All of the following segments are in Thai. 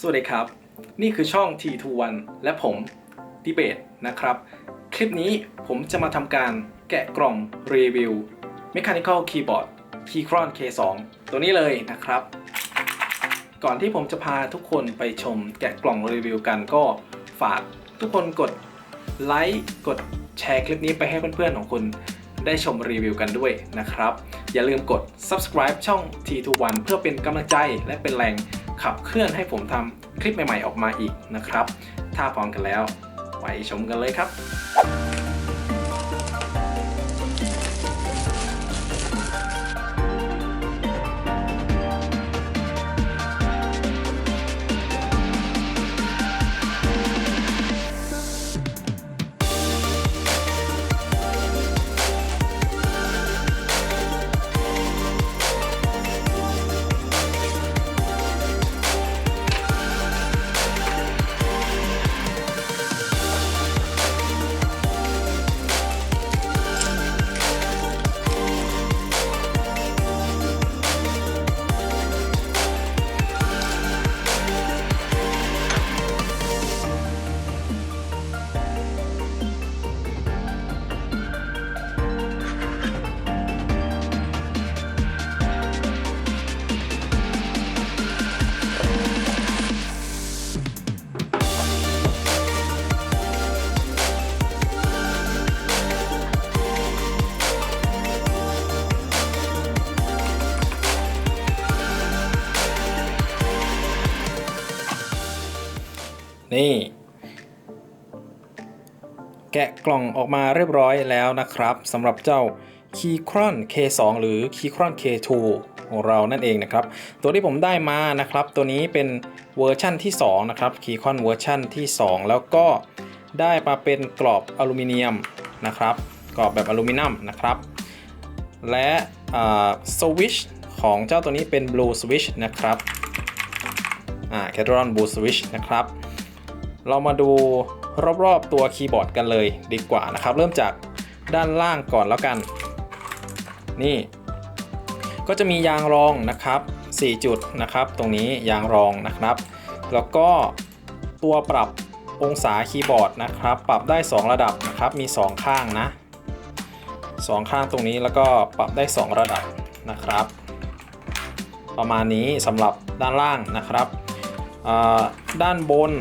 สวัสดีครับ นี่คือช่อง T21 และผมดิเบตนะครับ คลิปนี้ผมจะมาทำการแกะกล่องรีวิว Mechanical Keyboard Keychron K2 ตัวนี้เลยนะครับ ก่อนที่ผมจะพาทุกคนไปชมแกะกล่องรีวิวกันก็ฝากทุกคนกดไลค์กดแชร์คลิปนี้ไปให้เพื่อนๆของคุณได้ชมรีวิวกันด้วยนะครับ อย่าลืมกด subscribe ช่อง T21 เพื่อเป็นกำลังใจและเป็นแรง ขับเคลื่อนให้ผมทำคลิปใหม่ๆออกมาอีกนะครับ ถ้าพร้อมกันแล้ว ไปชมกันเลยครับ แกะกล่องออกมาเรียบร้อยแล้วนะครับสำหรับเจ้า Keychron K2 หรือ Keychron K2 ของเรานั่นเองนะครับ ตัวที่ผมได้มานะครับ ตัวนี้เป็นเวอร์ชั่นที่ 2 นะครับ Keychron เวอร์ชั่นที่ 2 แล้วก็ได้มาเป็นกรอบอลูมิเนียมนะครับ กรอบแบบอลูมิเนียมนะครับ และสวิชของเจ้าตัวนี้เป็น Blue Switch นะครับอ่า c a t r o n Blue Switch นะครับ เรามาดู รอบๆตัวคีย์บอร์ดกันเลยดีกว่านะครับ เริ่มจากด้านล่างก่อนแล้วกัน นี่ ก็จะมียางรองนะครับ 4 จุดนะครับ ตรงนี้ยางรองนะครับ แล้วก็ตัวปรับองศาคีย์บอร์ดนะครับ ปรับได้ 2 ระดับนะครับ มี 2 ข้างนะ2ข้างตรงนี้แล้วก็ปรับได้ 2 ระดับนะครับ ประมาณนี้สำหรับด้านล่างนะครับด้านบน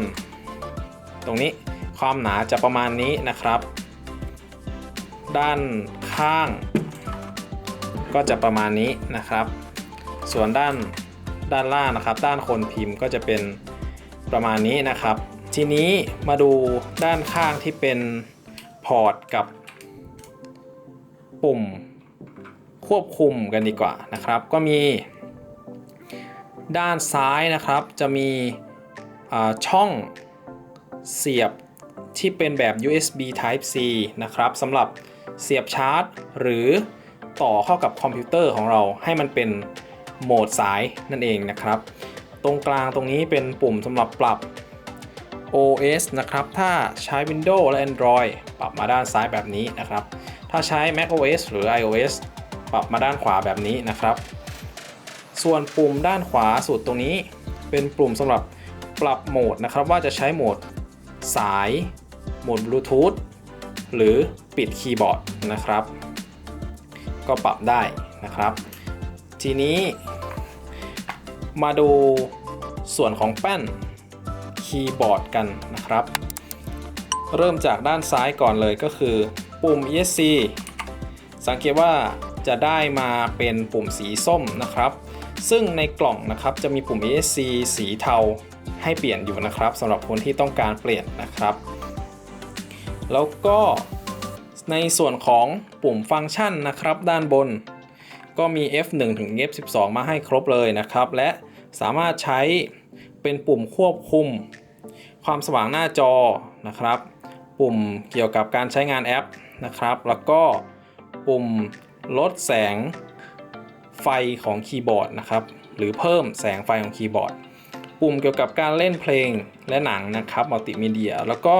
ตรงนี้ ความหนาจะประมาณนี้นะครับ ด้านข้าง ก็จะประมาณนี้นะครับ ส่วนด้านด้านล่างนะครับ ด้านคนพิมพ์ก็จะเป็นประมาณนี้นะครับ ทีนี้มาดูด้านข้างที่เป็นพอร์ตกับปุ่มควบคุมกันดีกว่านะครับ ก็มี ด้านซ้ายนะครับจะมีช่องเสียบ ที่เป็นแบบ USB Type C นะครับสำหรับเสียบชาร์จ หรือต่อเข้ากับคอมพิวเตอร์ของเราให้มันเป็นโหมดสายนั่นเองนะครับ ตรงกลางตรงนี้เป็นปุ่มสำหรับปรับ OS นะครับ ถ้าใช้ Windows และ Android ปรับมาด้านซ้ายแบบนี้นะครับ ถ้าใช้ macOS หรือ iOS ปรับมาด้านขวาแบบนี้นะครับ ส่วนปุ่มด้านขวาสุดตรงนี้ เป็นปุ่มสำหรับปรับโหมดนะครับ ว่าจะใช้โหมดสาย หมดบลูทูธหรือปิดคีย์บอร์ดนะครับ ก็ปรับได้นะครับ ทีนี้มาดูส่วนของแป้นคีย์บอร์ดกันนะครับ เริ่มจากด้านซ้ายก่อนเลยก็คือปุ่ม ESC สังเกตว่าจะได้มาเป็นปุ่มสีส้มนะครับ ซึ่งในกล่องนะครับจะมีปุ่ม ESC สีเทาให้เปลี่ยนอยู่นะครับสำหรับคนที่ต้องการเปลี่ยนนะครับ แล้วก็ในส่วนของปุ่มฟังก์ชันนะครับด้านบน ก็มี F1 ถึง F12 มาให้ครบเลยนะครับ และสามารถใช้เป็นปุ่มควบคุม ความสว่างหน้าจอนะครับ ปุ่มเกี่ยวกับการใช้งานแอปนะครับ แล้วก็ปุ่มลดแสงไฟของคีย์บอร์ดนะครับ หรือเพิ่มแสงไฟของคีย์บอร์ด ปุ่มเกี่ยวกับการเล่นเพลงและหนังนะครับมัลติมีเดีย แล้วก็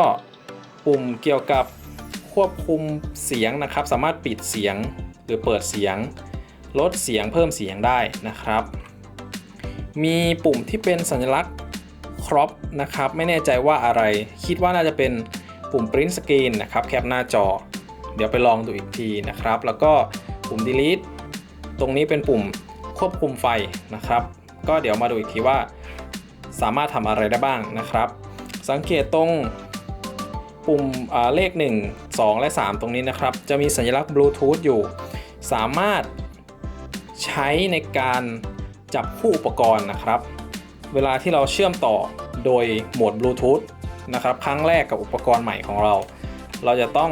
ปุ่มเกี่ยวกับควบคุมเสียงนะครับ สามารถปิดเสียงหรือเปิดเสียง ลดเสียงเพิ่มเสียงได้นะครับ มีปุ่มที่เป็นสัญลักษณ์ crop นะครับ ไม่แน่ใจว่าอะไร คิดว่าน่าจะเป็นปุ่ม print screen นะครับ แคปหน้าจอ เดี๋ยวไปลองดูอีกทีนะครับ แล้วก็ปุ่ม delete ตรงนี้เป็นปุ่มควบคุมไฟนะครับ ก็เดี๋ยวมาดูอีกทีว่า สามารถทำอะไรได้บ้างนะครับ สังเกตตรง ปุ่มเลข 1 2 และ 3 ตรงนี้นะครับ จะมีสัญลักษณ์บลูทูธอยู่ สามารถใช้ในการจับคู่อุปกรณ์นะครับ เวลาที่เราเชื่อมต่อโดยโหมดบลูทูธนะครับครั้งแรกกับอุปกรณ์ใหม่ของเรา เราจะต้อง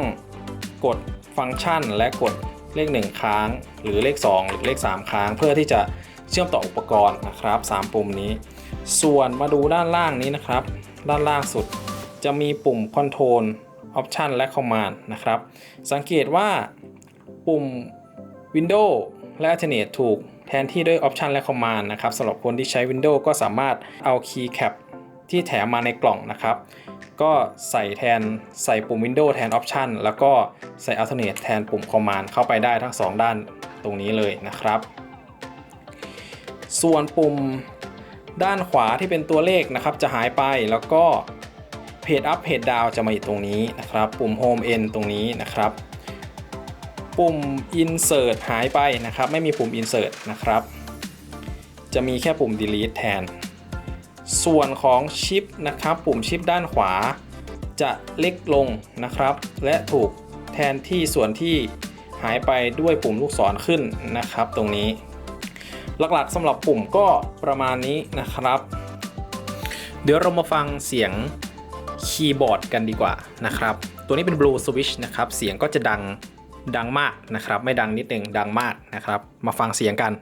กดฟังก์ชันและกดเลข 1 ค้าง หรือเลข 2 หรือเลข 3 ค้าง เพื่อที่จะเชื่อมต่ออุปกรณ์นะครับ 3 ปุ่มนี้ ส่วนมาดูด้านล่างนี้นะครับ ด้านล่างสุด จะมีปุ่ม Control Option และ Command นะครับ สังเกตว่าปุ่ม Windows และ Alternate ถูกแทนที่ด้วย Option และ Command นะครับสำหรับคนที่ใช้ Windows ก็สามารถเอา Keycap ที่แถมมาในกล่องนะครับ ก็ใส่แทนใส่ปุ่ม Windows แทน Option แล้วก็ใส่ Alternate แทนปุ่ม Command เข้าไปได้ทั้ง 2 ด้านตรงนี้เลยนะครับ ส่วนปุ่มด้านขวาที่เป็นตัวเลขนะครับจะหายไปแล้วก็ เพจ up เพจ down จะมาอยู่ตรงนี้นะครับ ปุ่ม home end ตรงนี้นะครับ ปุ่ม insert หายไปนะครับ ไม่มีปุ่ม insert นะครับ จะมีแค่ปุ่ม delete แทน ส่วนของชิปนะครับ ปุ่มชิปด้านขวา จะเล็กลงนะครับ และถูกแทนที่ส่วนที่หายไปด้วยปุ่มลูกศรขึ้นนะครับ ตรงนี้ หลักๆสำหรับปุ่มก็ประมาณนี้นะครับ เดี๋ยวเรามาฟังเสียง คีย์บอร์ดกันดีกว่านะครับ ตัวนี้เป็น Blue Switch นะครับ เสียงก็จะดังดังมากนะครับ ไม่ดังนิดหนึ่งดังมากนะครับ มาฟังเสียงกัน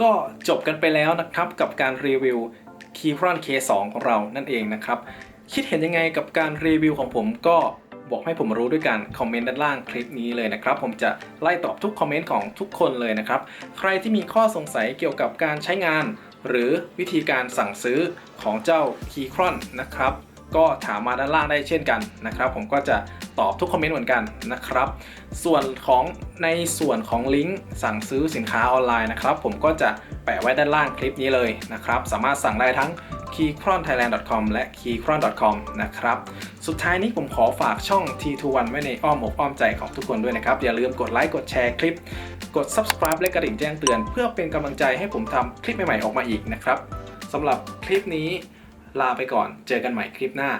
ก็จบกันไปแล้วนะครับกับการรีวิว Keychron K2 ของเรานั่นเองนะครับ คิดเห็นยังไงกับการรีวิวของผมก็บอกให้ผมรู้ด้วยกันคอมเมนต์ด้านล่างคลิปนี้เลยนะครับ ผมจะไล่ตอบทุกคอมเมนต์ของทุกคนเลยนะครับ ใครที่มีข้อสงสัยเกี่ยวกับการใช้งาน หรือวิธีการสั่งซื้อของเจ้า Keychron นะครับ ก็ถามมาด้านล่างได้เช่นกันนะครับ ผมก็จะตอบทุกคอมเมนต์เหมือนกันนะครับ ส่วนของในส่วนของลิงก์สั่งซื้อสินค้าออนไลน์นะครับ ผมก็จะแปะไว้ด้านล่างคลิปนี้เลยนะครับ สามารถสั่งได้ทั้ง keychronthailand.com และ keychron.com นะครับ สุดท้ายนี้ผมขอฝากช่อง T21 ไว้ในอ้อมอกอ้อมใจของทุกคนด้วยนะครับ อย่าลืมกดไลค์ กดแชร์คลิป กด subscribe และกระดิ่งแจ้งเตือน เพื่อเป็นกำลังใจให้ผมทำคลิปใหม่ๆออกมาอีกนะครับสำหรับคลิปนี้ ลาไปก่อน เจอกันใหม่คลิปหน้า